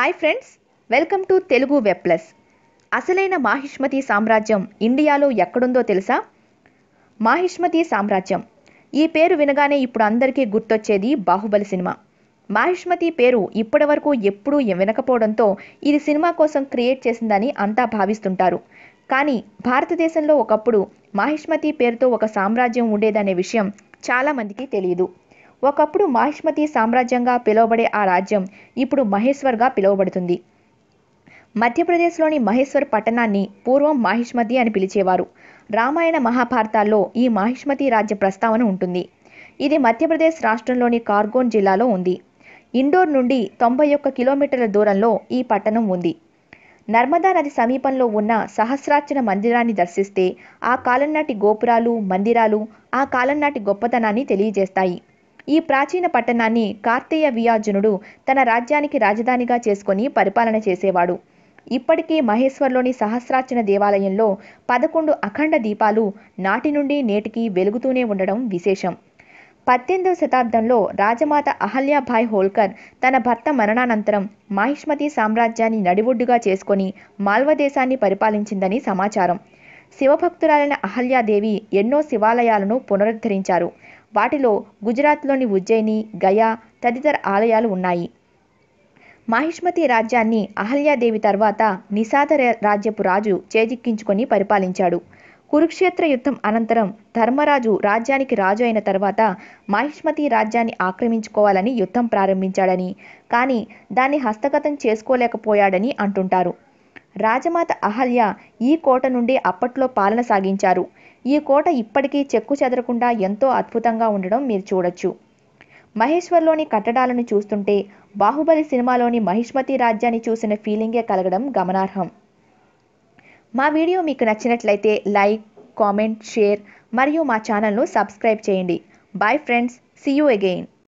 Hi friends welcome to Telugu web plus. అసలైన మాహిష్మతి సామ్రాజ్యం ఇండియాలో ఎక్కడుందో తెలుసా? మాహిష్మతి సామ్రాజ్యం. ఈ పేరు వినగానే ఇప్పుడు అందరికీ గుర్తొచ్చేది బాహుబలి సినిమా. మాహిష్మతి పేరు ఇప్పటివరకు ఎప్పుడూ వినకపోవడంతో ఇది సినిమా కోసం క్రియేట్ చేసిందని అంతా భావిస్తుంటారు. కానీ భారతదేశంలో ఒకప్పుడు మాహిష్మతి పేరుతో ఒక సామ్రాజ్యం ఉండేదనే విషయం చాలామందికి తెలియదు. ఒకప్పుడు మాహిష్మతి సామ్రాజ్యంగా పిలువబడే ఆ రాజ్యం ఇప్పుడు మహేశ్వర్గా పిలువబడుతుంది. మధ్యప్రదేశ్లోని మహేశ్వర్ పట్టణాన్ని పూర్వం మాహిష్మతి అని పిలిచేవారు. రామాయణ మహాభారతాల్లో ఈ మాహిష్మతి రాజ్య ప్రస్తావన ఉంటుంది. ఇది మధ్యప్రదేశ్ రాష్ట్రంలోని కార్గోన్ జిల్లాలో ఉంది. ఇండోర్ నుండి తొంభై ఒక్క కిలోమీటర్ల దూరంలో ఈ పట్టణం ఉంది. నర్మదా నది సమీపంలో ఉన్న సహస్రార్చన మందిరాన్ని దర్శిస్తే ఆ కాలం నాటి గోపురాలు మందిరాలు ఆ కాలం నాటి గొప్పతనాన్ని తెలియజేస్తాయి. ఈ ప్రాచీన పట్టణాన్ని కార్తీయ వియార్జునుడు తన రాజ్యానికి రాజధానిగా చేసుకొని పరిపాలన చేసేవాడు. ఇప్పటికీ మహేశ్వర్లోని సహస్రార్చన దేవాలయంలో పదకొండు అఖండ దీపాలు నాటి నుండి నేటికి వెలుగుతూనే ఉండడం విశేషం. పద్దెనిమిదవ శతాబ్దంలో రాజమాత అహల్యాభాయ్ హోల్కర్ తన భర్త మరణానంతరం మాహిష్మతి సామ్రాజ్యాన్ని నడిబొడ్డుగా చేసుకొని మాల్వదేశాన్ని పరిపాలించిందని సమాచారం. శివభక్తురాలైన అహల్యాదేవి ఎన్నో శివాలయాలను పునరుద్ధరించారు. వాటిలో గుజరాత్లోని ఉజ్జయిని గయా తదితర ఆలయాలు ఉన్నాయి. మాహిష్మతి రాజ్యాన్ని అహల్యాదేవి తర్వాత నిషాద రాజ్యపు రాజు చేజిక్కించుకొని పరిపాలించాడు. కురుక్షేత్ర యుద్ధం అనంతరం ధర్మరాజు రాజ్యానికి రాజు అయిన తర్వాత మాహిష్మతి రాజ్యాన్ని ఆక్రమించుకోవాలని యుద్ధం ప్రారంభించాడని కానీ దాన్ని హస్తగతం చేసుకోలేకపోయాడని అంటుంటారు. రాజమాత అహల్య ఈ కోట నుండి అప్పట్లో పాలన సాగించారు. ఈ కోట ఇప్పటికీ చెక్కు చెదరకుండా ఎంతో అద్భుతంగా ఉండడం మీరు చూడొచ్చు. మహేశ్వర్లోని కట్టడాలను చూస్తుంటే బాహుబలి సినిమాలోని మహిష్మతి రాజ్యాన్ని చూసిన ఫీలింగే కలగడం గమనార్హం. మా వీడియో మీకు నచ్చినట్లయితే లైక్ కామెంట్ షేర్ మరియు మా ఛానల్ను సబ్స్క్రైబ్ చేయండి. Bye friends. See you again